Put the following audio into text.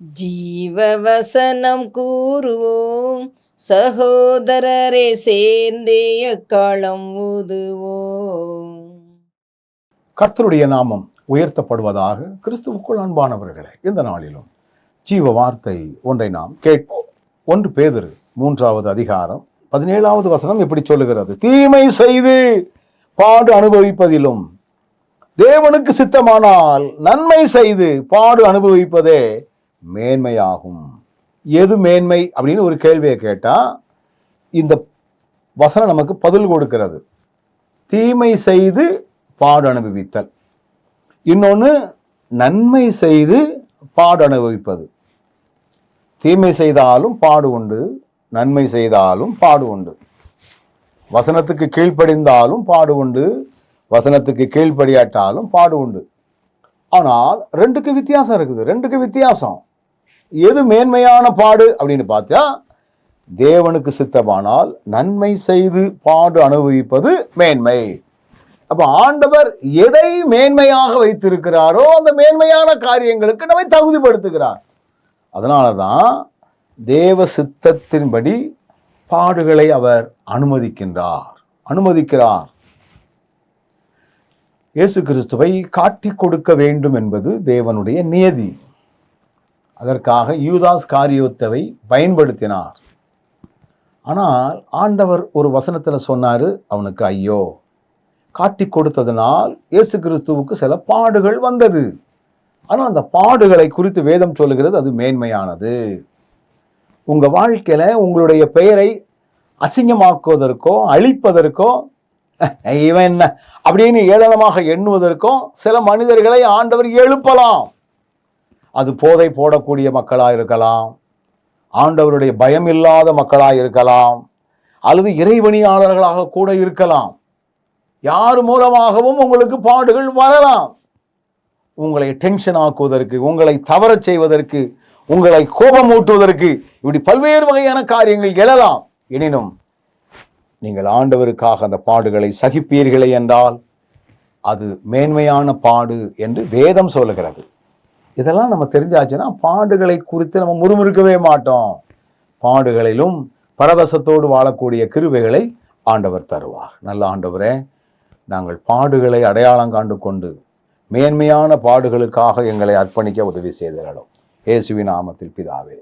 ஜீவவசனம் கூறுவோம். சகோதரரே சேர்ந்தே எக்காலம் ஊதுவோம். கர்த்தருடைய நாமம் உயர்த்தப்படுவதாக கிறிஸ்துவுக்குள் அன்பானவர்களே இந்த நாளிலும் ஜீவ வார்த்தை ஒன்றை நாம் கேட்போம். ஒன்று பேதரு மூன்றாவது அதிகாரம் பதினேழாவது வசனம் இப்படி சொல்லுகிறது. தீமை செய்து பாடு அனுபவிப்பதிலும் தேவனுக்கு சித்தமானால் நன்மை செய்து பாடு அனுபவிப்பதே மேன்மையாகும். எது மேன்மை அப்படின்னு ஒரு கேள்வியை கேட்டால் இந்த வசனம் நமக்கு பதில் கொடுக்கிறது. தீமை செய்து பாடு அனுபவித்தல். இன்னொன்று நன்மை செய்து பாடு அனுபவிப்பது. தீமை செய்தாலும் பாடு உண்டு நன்மை செய்தாலும் பாடு உண்டு. வசனத்துக்கு கீழ்ப்படிந்தாலும் பாடு உண்டு வசனத்துக்கு கீழ்ப்படியாட்டாலும் பாடு உண்டு. ஆனால் ரெண்டுக்கு வித்தியாசம் இருக்குது ரெண்டுக்கு வித்தியாசம். எது மேன்மையான பாடு அப்படின்னு பார்த்தா தேவனுக்கு சித்தமானால் நன்மை செய்து பாடு அனுபவிப்பது மேன்மை. அப்போ ஆண்டவர் எதை மேன்மையாக வைத்திருக்கிறாரோ அந்த மேன்மையான காரியங்களுக்கு நம்மை தகுதிப்படுத்துகிறார். அதனால தான் தேவ சித்தத்தின்படி பாடுகளை அவர் அனுமதிக்கின்றார். அனுமதிக்கிறார். இயேசு கிறிஸ்துவை காட்டிக் கொடுக்க வேண்டும் என்பது தேவனுடைய நியதி. அதற்காக யூதாஸ் காரியோத்தவை பயன்படுத்தினார். ஆனால் ஆண்டவர் ஒரு வசனத்தில் சொன்னார் அவனுக்கு ஐயோ காட்டி கொடுத்ததனால் இயேசு கிறிஸ்துவுக்கு சில பாடுகள் வந்தது. ஆனால் அந்த பாடுகளை குறித்து வேதம் சொல்லுகிறது அது மேன்மையானது. உங்கள் வாழ்க்கையில் உங்களுடைய பெயரை அசிங்கமாக்குவதற்கோ அழிப்பதற்கோ இவன் என்ன? அப்படின்னு ஏளனமாக எண்ணுவதற்கும் சில மனிதர்களை ஆண்டவர் எழுப்பலாம். அது போதை போடக்கூடிய மக்களாக இருக்கலாம் ஆண்டவருடைய பயம் இல்லாத மக்களாக இருக்கலாம் அல்லது இறைவணியாளர்களாக கூட இருக்கலாம். யார் மூலமாகவும் உங்களுக்கு பாடுகள் வரலாம். உங்களை டென்ஷன் ஆக்குவதற்கு உங்களை தவறச் செய்வதற்கு உங்களை கோபமூட்டுவதற்கு இப்படி பல்வேறு வகையான காரியங்கள் எழலாம். எனினும் நீங்கள் ஆண்டவருக்காக அந்த பாடுகளை சகிப்பீர்களே என்றால் அது மேன்மையான பாடு என்று வேதம் சொல்லுகிறது. இதெல்லாம் நம்ம தெரிஞ்சாச்சுன்னா பாடுகளை குறித்து நம்ம முறுமுறுக்கவே மாட்டோம். பாடுகளிலும் பரவசத்தோடு வாழக்கூடிய கிருவைகளை ஆண்டவர் தருவார். நல்ல ஆண்டவரே நாங்கள் பாடுகளை அடையாளம் காண்டு கொண்டு மேன்மையான பாடுகளுக்காக எங்களை அர்ப்பணிக்க உதவி செய்திடலும் இயேசுவின் நாமத்தில் பிதாவே